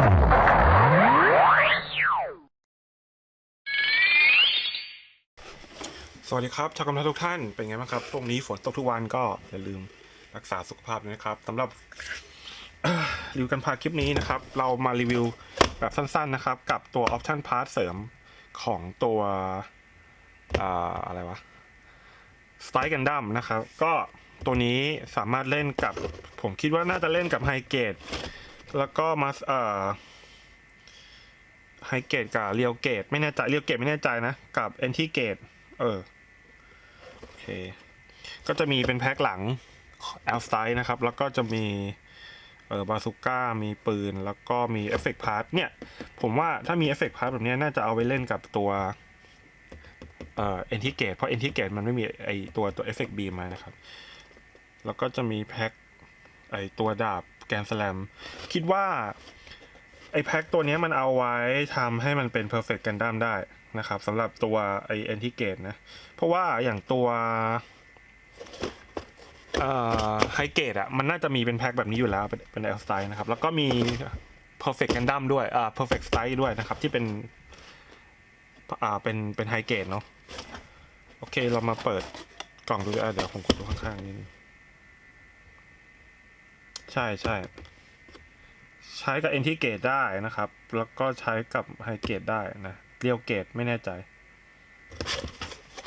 สวัสดีครับชาวกำลังทุกท่านเป็นไงบ้างครับช่วงนี้ฝนตกทุกวันก็อย่าลืมรักษาสุขภาพด้วยนะครับสำหรับรีวิวกันพาคลิปนี้นะครับ เรามารีวิวแบบสั้นๆนะครับ กับตัว Option Part เสริมของตัวอ่าอะไรวะ s t y l e Gundam นะครับ ก็ตัวนี้สามารถเล่นกับผมคิดว่าน่าจะเล่นกับไฮเกต แล้วก็มาเอ่อไฮเกตกับเรียวเกตไม่แน่ใจเรียวเกตไม่แน่ใจนะ กับเอนทีเกตเออโอเค ก็จะมีเป็นแพ็คหลัง L style นะครับ แล้วก็จะมีเออบาซูก้า มีปืน แล้วก็มีเอฟเฟกต์พาร์ทเนี่ย ผมว่าถ้ามีเอฟเฟกต์พาร์ทแบบนี้น่าจะเอาไปเล่นกับตัวเอ่อเอนทิเกตเพราะเอนทิเกตมันไม่มีไอตัวตัวเอฟเฟกต์บีมานะครับ แล้วก็จะมีแพ็คไอตัวดาบ แกนสแลมคิดว่า ไอแพ็คตัวนี้มันเอาไว้ทำให้มันเป็น perfect Gundam ได้นะครับสำหรับตัวไอ anti gate นะ เพราะว่าอย่างตัวไฮเกตอะมันน่าจะมีเป็นแพ็คแบบนี้อยู่แล้วเป็นเป็น L style นะครับ แล้วก็มี perfect Gundam ด้วยอ่า perfect style ด้วยนะครับ ที่เป็นอ่าเป็นเป็นไฮเกตเนาะโอเคเรามาเปิดกล่องดูอะเดี๋ยวผมกดดูข้างๆนิดนึง ใช่ใช่ใช้กับ NT เกตได้นะครับ แล้วก็ใช้กับไฮเกตได้นะเรียวเกตไม่แน่ใจ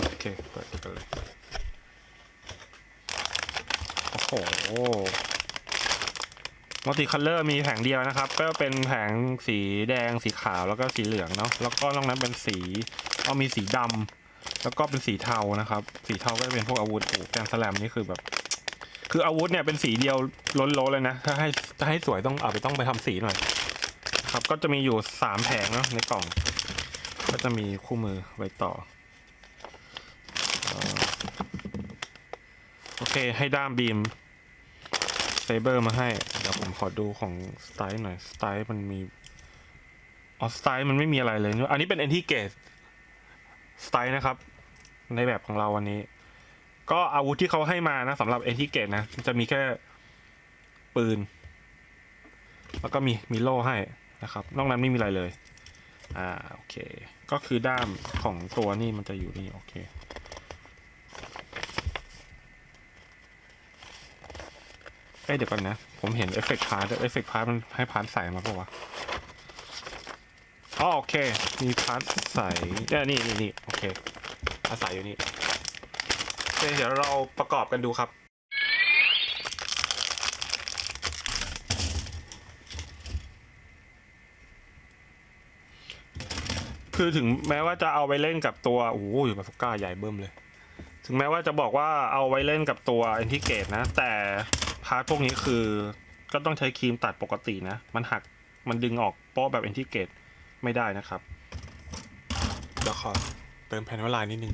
โอเคเปิดกันเลย โอ้โหมัลติคัลเลอร์มีแผงเดียวนะครับ ก็เป็นแผงสีแดงสีขาวแล้วก็สีเหลืองเนาะแล้วก็นอกนั้นเป็นสีเอามีสีดำแล้วก็เป็นสีเทานะครับ สีเทาก็จะเป็นพวกอาวุธโอ้แกนสแลมนี่คือแบบ คืออาวุธเนี่ยเป็นสีเดียวล้นๆเลยนะ ถ้าให้ถ้าให้สวยต้องเอาไปต้องไปทำสีหน่อย ครับก็จะมีอยู่สามแผงเนาะในกล่อง ก็จะมีคู่มือไว้ต่ออโอเคให้ด้ามบีมเซเบอร์มาให้ เดี๋ยวผมขอดูของสไตล์หน่อย สไตล์มันมีอ๋อสไตล์มันไม่มีอะไรเลย อันนี้เป็น a n t i g a t e สไตล์นะครับ ในแบบของเราวันนี้ ก็อาวุธที่เขาให้มานะสำหรับเอนทิเกตนะ จะมีแค่ปืน แล้วก็มีมีโล่ให้นะครับ นอกนั้นไม่มีอะไรเลย อ่าโอเค ก็คือด้ามของตัวนี่มันจะอยู่นี่โอเคเอ้เดี๋ยวก่อนนะ ผมเห็นเอฟเฟกต์พาร์ทเอฟเฟกต์พาร์ทมันให้พาร์ทใส่มาปะวะอ๋อโอเค มีพาร์ทใส่เนี่ยนี่นี่นี่โอเคพาร์ทใส่อยู่นี่ เคเดี๋ยวเราประกอบกันดูครับ คือถึงแม้ว่าจะเอาไปเล่นกับตัวโอ้โหอยู่แบบก้าใหญ่เบิ่มเลย ถึงแม้ว่าจะบอกว่าเอาไว้เล่นกับตัว a n t i g a t e นะ แต่พาร์ทพวกนี้คือ ก็ต้องใช้ครีมตัดปกตินะ มันหักมันดึงออกโป๊ะแบบ a n t i g a t e ไม่ได้นะครับเดี๋ยวขอเติมแผ่นวลายนิดนึง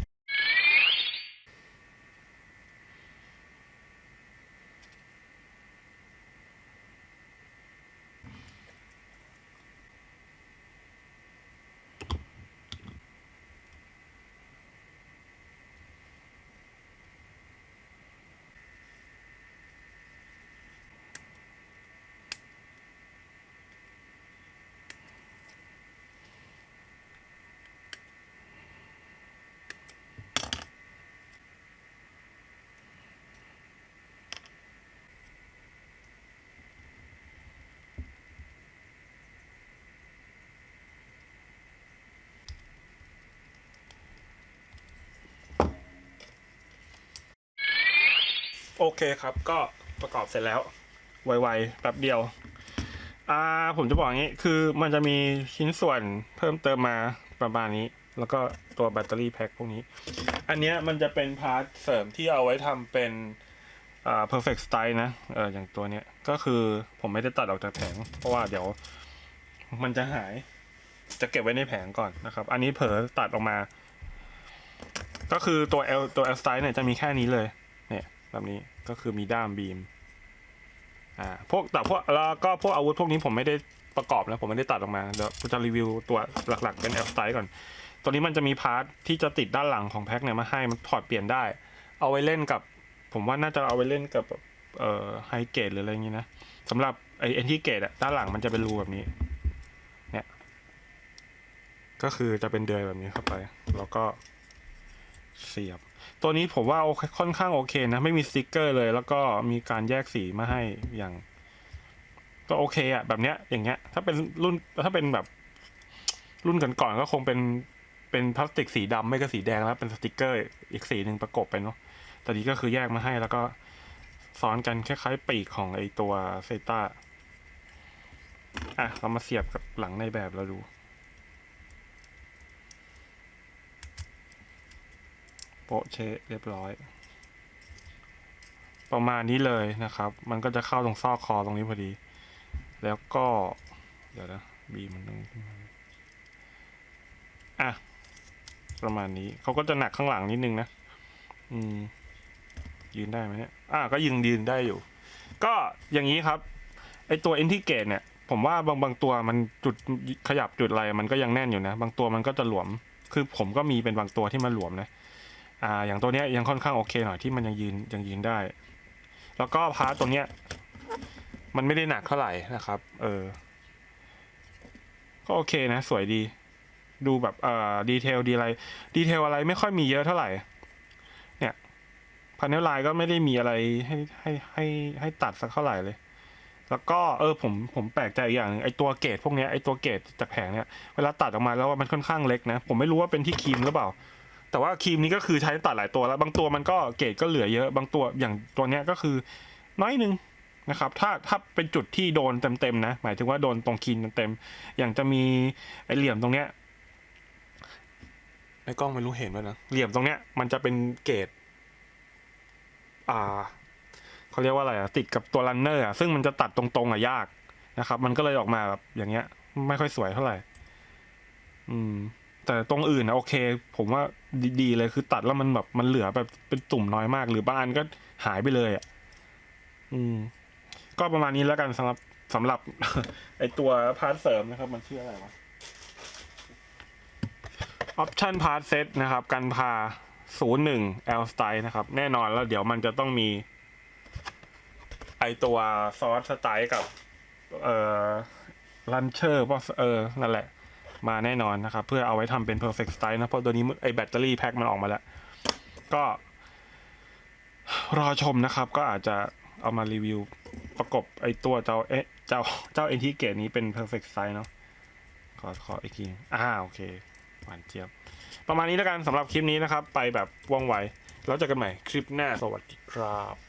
โอเคครับ ก็ประกอบเสร็จแล้ว ไวๆแป๊บเดียว อ่า ผมจะบอกอย่างนี้ คือมันจะมีชิ้นส่วนเพิ่มเติมมาประมาณนี้ แล้วก็ตัวแบตเตอรี่แพ็คพวกนี้ อันเนี้ยมันจะเป็นพาร์ทเสริมที่เอาไว้ทำเป็นอ่า perfect style นะ เอออย่างตัวเนี้ย ก็คือผมไม่ได้ตัดออกจากแผง เพราะว่าเดี๋ยวมันจะหาย จะเก็บไว้ในแผงก่อนนะครับ อันนี้เผลอตัดออกมา ก็คือตัว L ตัว L style เนี่ยจะมีแค่นี้เลยเนี่ย แบบนี้ก็คือมีด้ามบีมอ่าพวกแต่พวกแล้วก็พวกอาวุธพวกนี้ผมไม่ได้ประกอบนะผมไม่ได้ตัดออกมาเดี๋ยวผมจะรีวิวตัวหลักๆเป็น L style ก่อน ตัวนี้มันจะมีพาร์ทที่จะติดด้านหลังของแพ็คเนี่ยมาให้มันถอดเปลี่ยนได้ เอาไว้เล่นกับ ผมว่าน่าจะเอาไว้เล่นกับเอ่อไฮเกตหรืออะไรอย่างงี้นะสำหรับไอเอ็นที่เกตอะด้านหลังมันจะเป็นรูแบบนี้ เนี่ย ก็คือจะเป็นเดือยแบบนี้เข้าไป แล้วก็เสียบ ตัวนี้ผมว่าโอเคค่อนข้างโอเคนะ ไม่มีสติกเกอร์เลย แล้วก็มีการแยกสีมาให้อย่าง ก็โอเคอะแบบเนี้ย อย่างเงี้ย ถ้าเป็นรุ่นถ้าเป็นแบบ รุ่นก่อนๆก็คงเป็นเป็นพลาสติกสีดำไม่ก็สีแดงแล้วเป็นสติกเกอร์ อีกสีหนึ่งประกบไปเนาะแต่นี้ก็คือแยกมาให้แล้วก็ซ้อนกันคล้ายๆปีกของไอตัวเซต้าอะ เรามาเสียบกับหลังในแบบเราดู โปะเชะเรียบร้อย ประมาณนี้เลยนะครับ มันก็จะเข้าตรงซอกคอตรงนี้พอดี แล้วก็ เดี๋ยวนะบีมันต้องขึ้นมาอะ ประมาณนี้เขาก็จะหนักข้างหลังนิดนึงนะ อืม ยืนได้ไหมเนี่ยอะก็ยืนยืนได้อยู่ ก็อย่างนี้ครับไอตัว i n t e g r a t e เนี่ยผมว่าบางบางตัวมันจุดขยับจุดอะไรมันก็ยังแน่นอยู่นะ บางตัวมันก็จะหลวม คือผมก็มีเป็นบางตัวที่มันหลวมนะ อ่าอย่างตัวเนี้ยยังค่อนข้างโอเคหน่อยที่มันยังยืนยังยืนได้ แล้วก็พาร์ตตัวเนี้ยมันไม่ได้หนักเท่าไหร่นะครับ เออ ก็โอเคนะ สวยดี ดูแบบเอ่อดีเทลดีอะไร ดีเทลอะไรไม่ค่อยมีเยอะเท่าไหร่ เนี่ยพาเนลไลน์ก็ไม่ได้มีอะไรให้ให้ให้ให้ตัดสักเท่าไหร่เลย แล้วก็เออผมผมแปลกใจอีกอย่างนึงไอตัวเกรดพวกเนี้ยไอตัวเกรดจากแผงเนี้ยเวลาตัดออกมาแล้วมันค่อนข้างเล็กนะ ผมไม่รู้ว่าเป็นที่ครีมหรือเปล่า แต่ว่าครีมนี้ก็คือใช้ตัดหลายตัวแล้ว บางตัวมันก็เกรดก็เหลือเยอะ บางตัวอย่างตัวเนี้ยก็คือน้อยนึงนะครับ ถ้าถ้าเป็นจุดที่โดนเต็มๆนะ หมายถึงว่าโดนตรงครีมเต็มๆอย่างจะมีไอเหลี่ยมตรงเนี้ยในกล้องไม่รู้เห็นไหมนะ เหลี่ยมตรงเนี้ยมันจะเป็นเกรดอ่าเขาเรียกว่าอะไรอะติดกับตัวรันเนอร์อะซึ่งมันจะตัดตรงๆอะยากนะครับ มันก็เลยออกมาแบบอย่างเงี้ย ไม่ค่อยสวยเท่าไหร่ อืม แต่ตรงอื่นนะโอเค ผมว่าดีๆเลยคือตัดแล้วมันแบบมันเหลือแบบเป็นตุ่มน้อยมาก หรือบางอันก็หายไปเลยอะอืม ก็ประมาณนี้แล้วกันสำหรับสำหรับไอตัวพาร์ทเสริมนะครับ มันชื่ออะไรวะออปชันพาร์ทเซตนะครับ กันพา 01 L style นะครับ แน่นอนแล้วเดี๋ยวมันจะต้องมี ไอตัวซอสสไตล์กับ เอ่อลันเชอร์ว่าเออ นั่นแหละ มาแน่นอนนะครับ เพื่อเอาไว้ทำเป็น perfect style นะเพราะตัวนี้ไอแบตเตอรี่แพ็คมันออกมาแล้ว ก็รอชมนะครับ ก็อาจจะเอามารีวิวประกบไอตัวเจ้าเอ๊ะเจ้าเจ้า NT เกตนี้เป็น perfect size เนาะขอขออีกทีอ่าโอเคหวานเจี๊ยบ ประมาณนี้แล้วกันสำหรับคลิปนี้นะครับ ไปแบบว่องไวแล้วเจอกันใหม่คลิปหน้าสวัสดีครับ